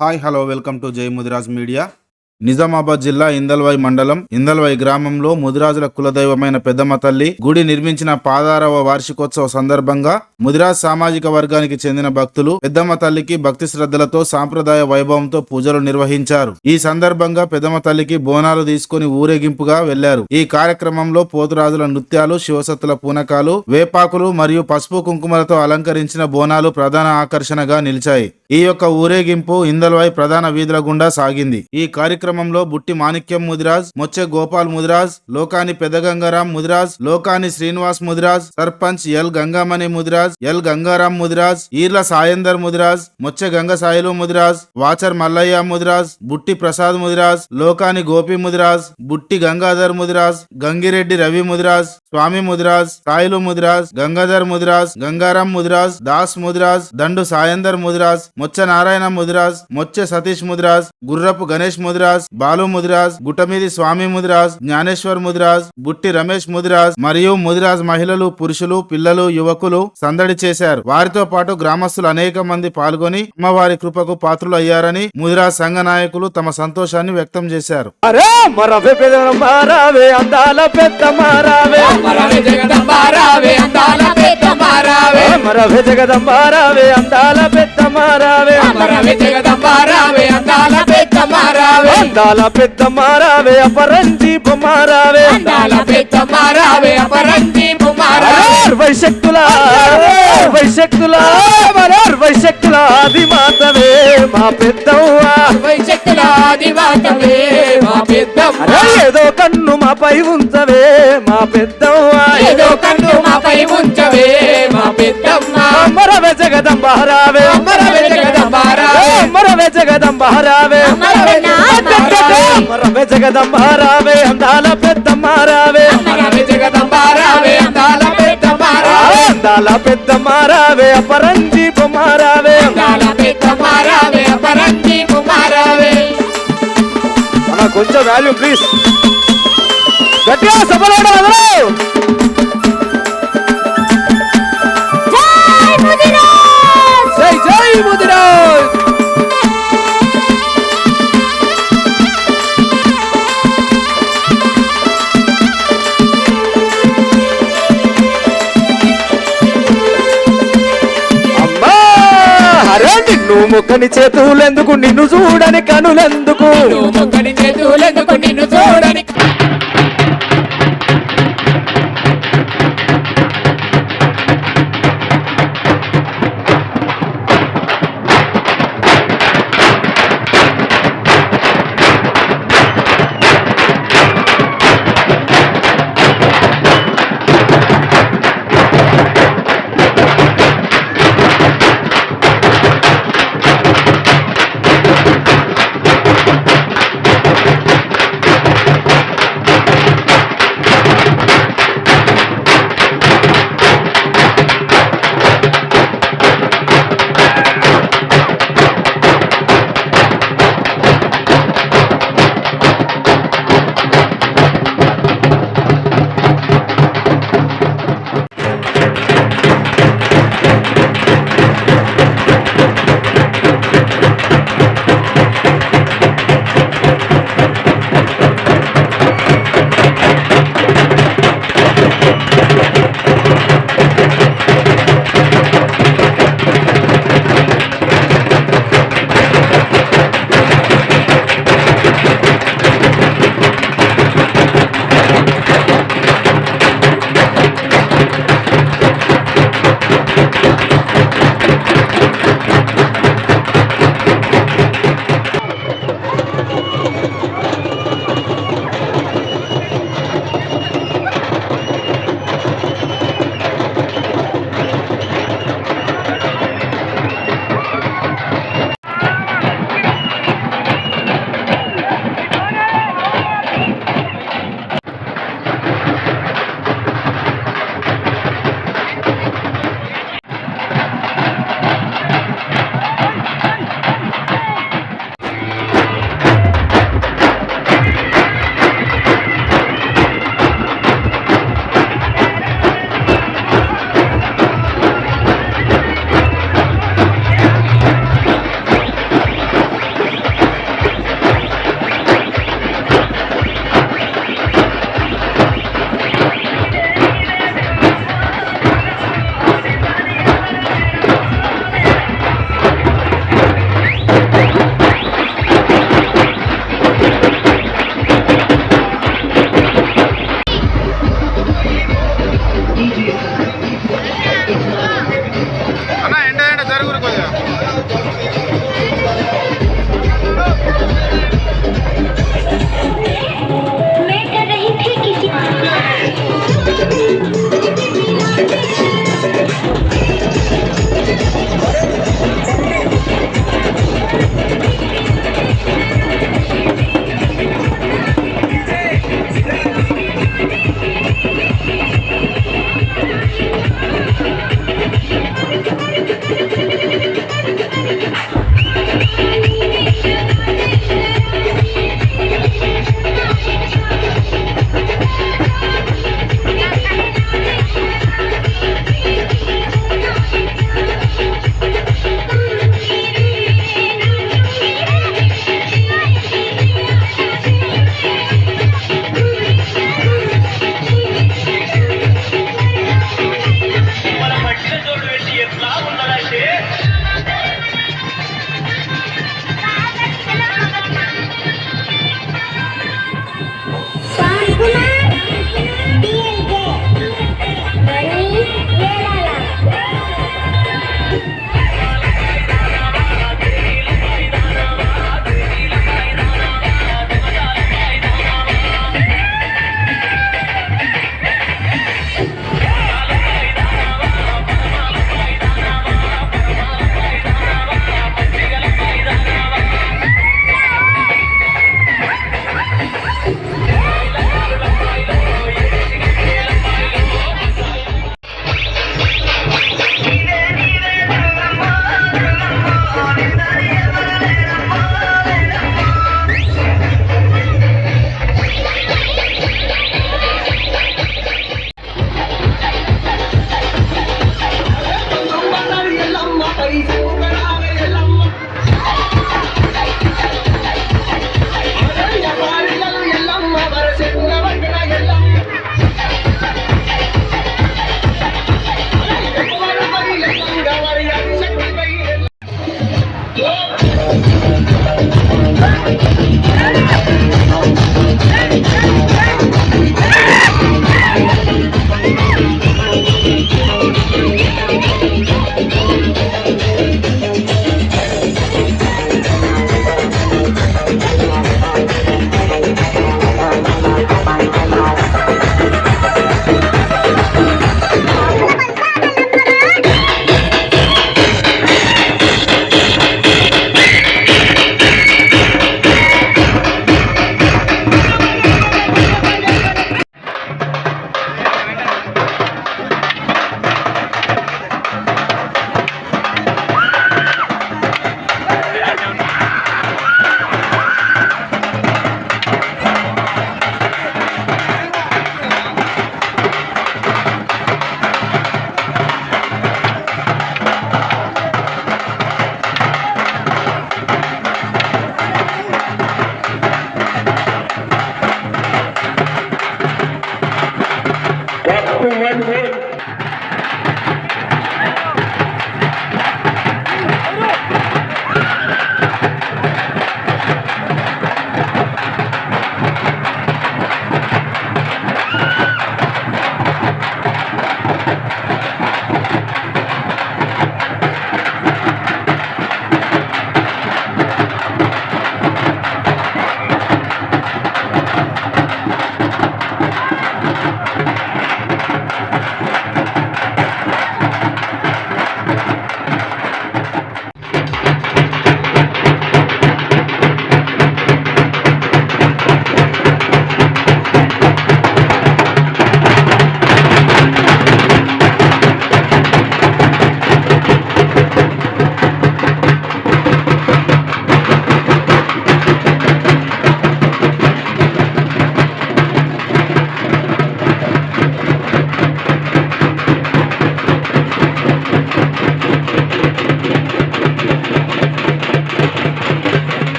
Hi hello welcome to జై Mudiraj media. Nizamabad జిల్లా ఇందల్వాయి మండలం ఇందల్వాయి గ్రామంలో ముదిరాజుల కులదైవమైన పెద్దమ్మ తల్లి గుడి నిర్మించిన పాదారవ వార్షికోత్సవ సందర్భంగా ముదిరాజ్ సామాజిక వర్గానికి చెందిన భక్తులు పెద్దమ్మ తల్లికి భక్తి శ్రద్ధలతో సాంప్రదాయ వైభవంతో పూజలు నిర్వహించారు. ఈ సందర్భంగా పెద్దమ్మ తల్లికి బోనాలు తీసుకుని ఊరేగింపుగా వెళ్ళారు ఈ కార్యక్రమంలో పోతురాజుల నృత్యాలు శివసత్తుల పూనకాలు వేపాకులు మరియు పసుపు కుంకుమలతో అలంకరించిన బోనాలు ప్రధాన ఆకర్షణగా నిలిచాయి. ఈ యొక్క ఊరేగింపు ఇందల్వాయి ప్రధాన వీధుల గుండా సాగింది. ఈ కార్యక్రమంలో Butti Manikyam Mudiraj Mocche Gopal Mudiraj Lokani Pedagangaram Mudiraj Lokani Srinivas Mudiraj sarpanch L Gangamani Mudiraj L Gangaram Mudiraj Eerla Sayandar Mudiraj Mocche Ganga Sailu Mudiraj watcher Mallaiah Mudiraj Butti Prasad Mudiraj లోకాని Gopi Mudiraj బుట్టి గంగాధర్ ముదిరాజ్ గంగిరెడ్డి రవి ముదిరాజ్ స్వామి ముదిరాజ్ సాయిలు ముదిరాజ్ గంగాధర్ ముదిరాజ్ గంగారాం ముదిరాజ్ దాస్ ముదిరాజ్ దండు సాయందర్ ముదిరాజ్ మొచ్చ నారాయణ ముదిరాజ్ మొచ్చ సతీష్ ముదిరాజ్ గుర్రపు గణేష్ ముదిరాజ్ బాలు ముదిరాజ్ గుట్టమీది స్వామి ముదిరాజ్ జ్ఞానేశ్వర్ ముదిరాజ్ బుట్టి రమేష్ ముదిరాజ్ మరియు ముదిరాజ్ మహిళలు పురుషులు పిల్లలు యువకులు సందడి చేశారు. వారితో పాటు గ్రామస్తులు అనేక మంది పాల్గొని అమ్మవారి కృపకు పాత్రులు అయ్యారని ముదిరాజ్ సంఘ నాయకులు తమ సంతోషాన్ని వ్యక్తం చేశారు. అరే మరవే పెద్ద మారావే అందాల పెద్ద జగదంబారావే అందాల పెద్ద మారావే. మరవే జగదంబారావే అందాల పెద్ద మారావే. మరవి జగదంబారావే అందాల పెద్ద మారావే. అందాల పెద్ద మారావే అపరంజి మారావే. అందాల పెద్ద మారావే అపరంజీపు మారావే. అరవై శక్తుల అరవై శక్తుల అరవై శక్తుల ఆది మాతవే మా పెద్దవ్వ. అరవై శక్తుల ఆదివాతవే మా ఏదో కన్ను మాపై ఉంచవే మా పెద్దవ్వ. ఏదో కన్ను మాపై ఉంచవే మా పెద్దమ్మ మరవే జగదంబారావే మరవి జగదంబారావే మరవే జగదంబారావే మరవే జగదంబారావే అందాల పెద్ద మారావే మరవి జగదంబారావే అందాల పెద్ద మారావే అందాల పెద్ద మారావే అపరంజి మారావే కొంచెం వాల్యూ ప్లీజ్ గట్టిగా సభలో అందరూ. నిన్ను ముక్కని చేతులెందుకు? నిన్ను చూడని కనులెందుకు? నువ్వు మొక్కని చేతులెందుకు? నిన్ను చూడని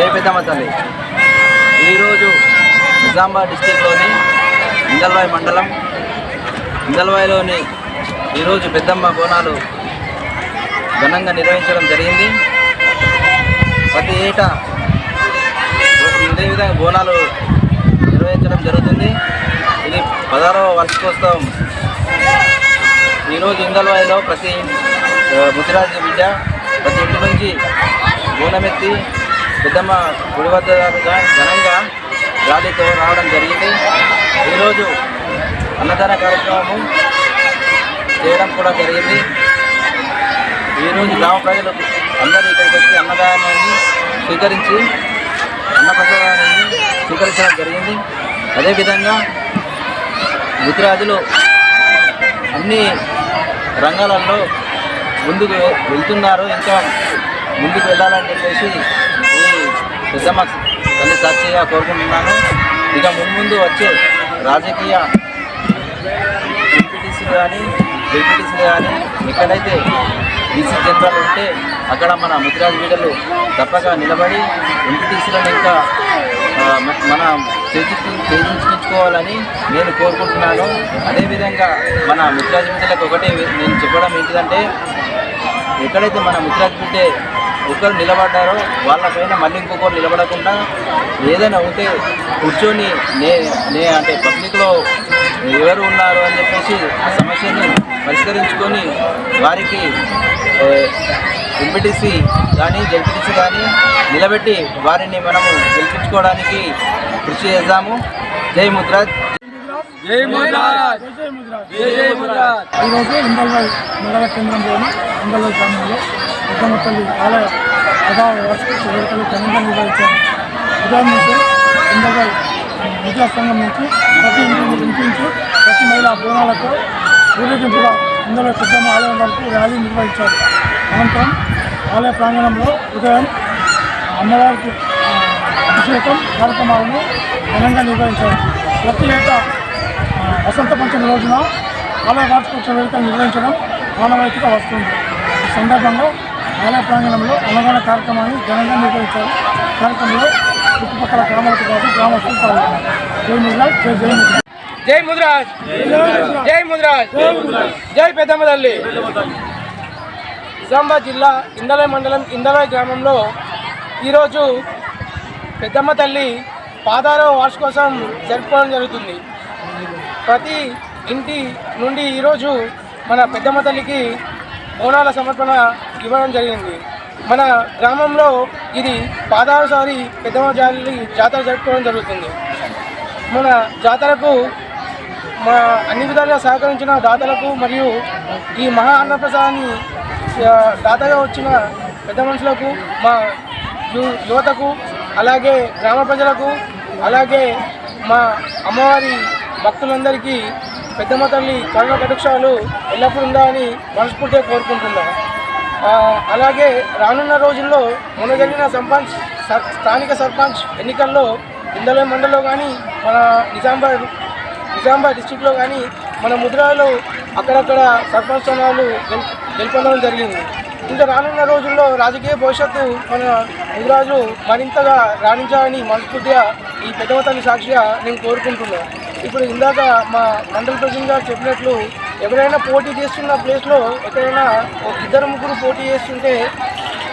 జై తల్లి. ఈరోజు నిజామాబాద్ డిస్టిక్లోని ఇందల్వాయి మండలం ఇందల్వాయిలోని ఈరోజు పెద్దమ్మ బోనాలు ఘనంగా నిర్వహించడం జరిగింది. ప్రతి ఏటా ఇదే విధంగా బోనాలు నిర్వహించడం జరుగుతుంది. ఇది పదహారవ వార్షికోత్సవం. ఈరోజు ఇందల్వాయిలో ప్రతి ఆ, బిడ్డ ప్రతి ఇంటి నుంచి బోనమెత్తి పెద్దమ్మ గుడి వద్ద గా- ఘనంగా గాలితో రావడం జరిగింది. ఈరోజు అన్నదాన కార్యక్రమము చేయడం కూడా జరిగింది. ఈరోజు గ్రామ ప్రజలు అందరూ ఇక్కడికి వచ్చి అన్నదానాన్ని స్వీకరించి అన్నప్రసాదాన్ని స్వీకరించడం జరిగింది. అదేవిధంగా గుజరాజులు అన్ని రంగాలలో ముందుకు వెళ్తున్నారు. ఇంకా ముందుకు వెళ్ళాలని చెప్పేసి పెద్దమ్మ తల్లి సాక్షిగా కోరుకుంటున్నాను. ఇక ముందు వచ్చే రాజకీయ ఎంపీటీసీలు కానీ డిప్యూటీసీలు కానీ ఎక్కడైతే బీసీ జనరల్ ఉంటే అక్కడ మన ముద్రాజ్ బిడ్డలు తప్పక నిలబడి ఎంపీటీసీలను ఇంకా మన చేజిక్కి చేజించుకోవాలని నేను కోరుకుంటున్నాను. అదేవిధంగా మన ముద్రాజ్ బిడ్డలకు ఒకటే నేను చెప్పడం ఏంటిదంటే ఎక్కడైతే మన ముద్రాజ్ బిడ్డే ఒకరు నిలబడ్డారో వాళ్ళపైన మళ్ళీ ఇంకొకరు నిలబడకుండా ఏదైనా ఉంటే కూర్చొని నే నే అంటే పబ్లిక్లో ఎవరు ఉన్నారు అని చెప్పేసి ఆ సమస్యని పరిష్కరించుకొని వారికి ఎంపీటీసీ కానీ జడ్పీటీసీ కానీ నిలబెట్టి వారిని మనము గెలిపించుకోవడానికి కృషి చేద్దాము. జై ముద్రాజ్. జై ముద్రాజ్. ఈరోజు ఇందల్వాయి మండల కేంద్రంలోని? ఇందల్వాయి గ్రామంలో. పెద్దమ్మ తల్లి ఆలయ పదవ వార్షిక వేడుకలు ఘనంగా నిర్వహించారు ఉదయం నుంచి విద్యా సంఘం నుంచి ప్రతి ఇంటిని ఇంటించి ప్రతి మహిళా బోనాలతో ఊరేగింపుగా ఇందులో పెద్దమ్మ ఆలయం వరకు ర్యాలీ నిర్వహించారు. అనంతరం ఆలయ ప్రాంగణంలో ఉదయం అమ్మవారికి అభిషేకం కార్యక్రమాలను ఘనంగా నిర్వహించారు. ప్రతి ఏటా వసంత పంచమి రోజున ఆలయ వార్షికోత్సవ వేడుకలు నిర్వహించడం ఆనవాయితీగా వస్తుంది. ఈ సందర్భంగా ఆలయ ప్రాంగణంలో అన్నదాన కార్యక్రమాన్ని ఘనంగా నిర్వహించారు. కార్యక్రమంలో చుట్టుపక్కల గ్రామాలతో పాటు గ్రామస్తులు పాల్గొన్నారు. జై ముద్రాజ్ జై జై ముద్రాజ్. జై ముద్రాజ్. జై ముద్రాజ్. జై పెద్దమ్మ తల్లి. నిజామాబాద్ జిల్లా ఇందలై మండలం ఇందలై గ్రామంలో ఈరోజు పెద్దమ్మ తల్లి పాదారవ వార్షికోత్సవం జరుపుకోవడం జరుగుతుంది. ప్రతి ఇంటి నుండి ఈరోజు మన పెద్దమ్మ తల్లికి బోనాల సమర్పణ ఇవ్వడం జరిగింది. మన గ్రామంలో ఇది పాదారసారి పెద్దమ్మ జాలి జాతర జరుపుకోవడం జరుగుతుంది. మన జాతరకు మా అన్ని విధాలుగా సహకరించిన దాతలకు మరియు ఈ మహా అన్నప్రసాదాన్ని దాతగా వచ్చిన పెద్ద మనుషులకు మా యు- యువతకు అలాగే గ్రామ ప్రజలకు అలాగే మా అమ్మవారి భక్తులందరికీ పెద్దమ్మ తల్లి కరుణ కటాక్షాలు ఎల్లప్పుడూ ఉండాలని మనస్ఫూర్తిగా కోరుకుంటున్నాను అలాగే రానున్న రోజుల్లో మొన్న సర్పంచ్ స్థానిక సర్పంచ్ ఎన్నికల్లో ఇందలో మండలో కానీ మన నిజామాబాద్ నిజామాబాద్ డిస్టిక్లో కానీ మన ముద్రాలో అక్కడక్కడ సర్పంచ్ స్థానాలు గెలుపొందడం జరిగింది. ఇంకా రానున్న రోజుల్లో రాజకీయ భవిష్యత్తు మన ముద్రాజు మరింతగా రాణించాలని మనస్ఫూర్తిగా ఈ పెద్దవ సాక్షిగా నేను కోరుకుంటున్నాను ఇప్పుడు ఇందాక మా మండల ప్రెసిడెంట్ చెప్పినట్లు ఎవరైనా పోటీ చేస్తున్న ప్లేస్లో ఎక్కడైనా ఇద్దరు ముగ్గురు పోటీ చేస్తుంటే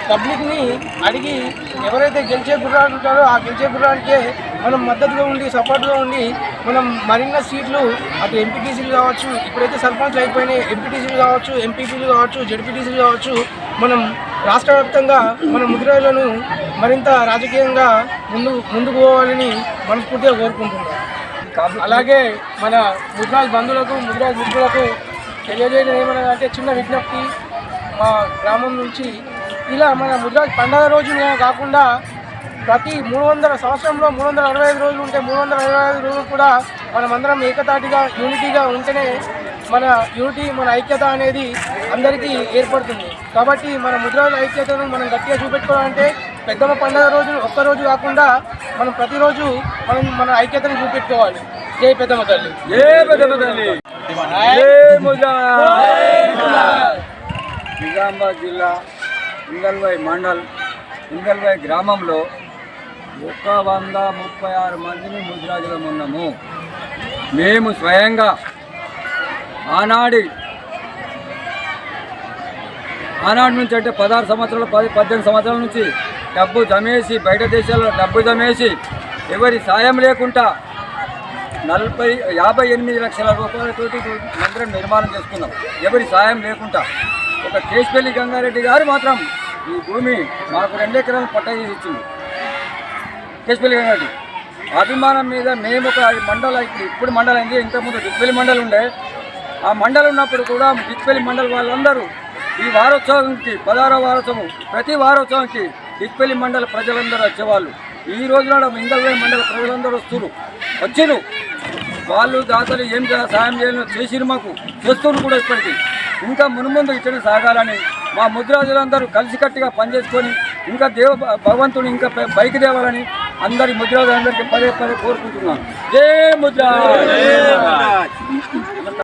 పబ్లిక్ని అడిగి ఎవరైతే గెలిచే గుర్రాలు ఉంటారో ఆ గెలిచే గుర్రానికే మనం మద్దతుగా ఉండి సపోర్ట్గా ఉండి మనం మరిన్న సీట్లు అటు ఎంపీటీసీలు కావచ్చు ఇప్పుడైతే సర్పంచ్లు అయిపోయినాయి ఎంపీటీసీలు కావచ్చు ఎంపీపీలు కావచ్చు జడ్పీటీసీలు కావచ్చు మనం రాష్ట్ర వ్యాప్తంగా మన ముద్రాలను మరింత రాజకీయంగా ముందు ముందుకు పోవాలని మనస్ఫూర్తిగా కోరుకుంటున్నాం. అలాగే మన ముద్రాజ్ బంధువులకు ముద్రాజ్ మిత్రులకు తెలియజేయడం ఏమన్నా అంటే చిన్న విజ్ఞప్తి మా గ్రామం నుంచి. ఇలా మన ముద్రాజ్ పండగ రోజునే కాకుండా ప్రతి మూడు వందల సంవత్సరంలో మూడు వందల అరవై ఐదు రోజులు ఉంటే మూడు వందల అరవై ఐదు రోజులు కూడా మనమందరం ఏకతాటిగా యూనిటీగా ఉంటేనే మన యూనిటీ మన ఐక్యత అనేది అందరికీ ఏర్పడుతుంది. కాబట్టి మన ముద్రాల ఐక్యతను మనం గట్టిగా చూపెట్టుకోవాలంటే పెద్దమ్మ పండగ రోజు ఒక్క రోజు కాకుండా మనం ప్రతిరోజు మనం మన ఐక్యతను చూపెట్టుకోవాలి. జై పెద్దమ్మ తల్లి. జై పెద్దమ్మ తల్లి. నిజామాబాద్ జిల్లా ఇంగల్వై మండల్ ఇంగల్వై గ్రామంలో ఒక వంద ముప్పై ఆరు మందిని ముద్రాజులం ఉన్నాము. మేము స్వయంగా ఆనాడి ఆనాటి నుంచి అంటే పదహారు సంవత్సరాలు పది పద్దెనిమిది సంవత్సరాల నుంచి డబ్బు జమేసి బయట దేశాల్లో డబ్బు జమేసి ఎవరి సాయం లేకుండా నలభై యాభై ఎనిమిది లక్షల రూపాయలతోటి మందిరం నిర్మాణం చేసుకున్నాం. ఎవరి సాయం లేకుండా. ఒక కేశపల్లి గంగారెడ్డి గారు మాత్రం ఈ భూమి మాకు రెండు ఎకరాలు పట్ట ఇచ్చింది కేశపల్లి గంగారెడ్డి. అభిమానం మీద మేము ఒక మండలం ఇప్పుడు ఇప్పుడు మండలం అయింది ఇంతకుముందు దిక్పల్లి మండలం ఉండే. ఆ మండలం ఉన్నప్పుడు కూడా దిక్పల్లి మండలి వాళ్ళందరూ ఈ వారోత్సవంకి పదహారో వారోత్సవం ప్రతి వారోత్సవంకి దిక్పల్లి మండల ప్రజలందరూ వచ్చేవాళ్ళు. ఈ రోజు నాడు ఇందల్వే మండల ప్రజలందరూ వస్తున్నారు. వచ్చిరు. వాళ్ళు దాతలు ఏం సహాయం సాయం చేయాలో చేసిరు మాకు. చేస్తున్నారు కూడా ఇప్పటికీ. ఇంకా మునుముందు ఇట్లనే సాగాలని మా ముద్రాజులందరూ కలిసికట్టుగా పనిచేసుకొని ఇంకా దేవ భగవంతుడు ఇంకా పైకి తేవాలని అందరి ముద్రాజులందరికీ పదే పదే కోరుకుంటున్నాను. జయ ముద్ర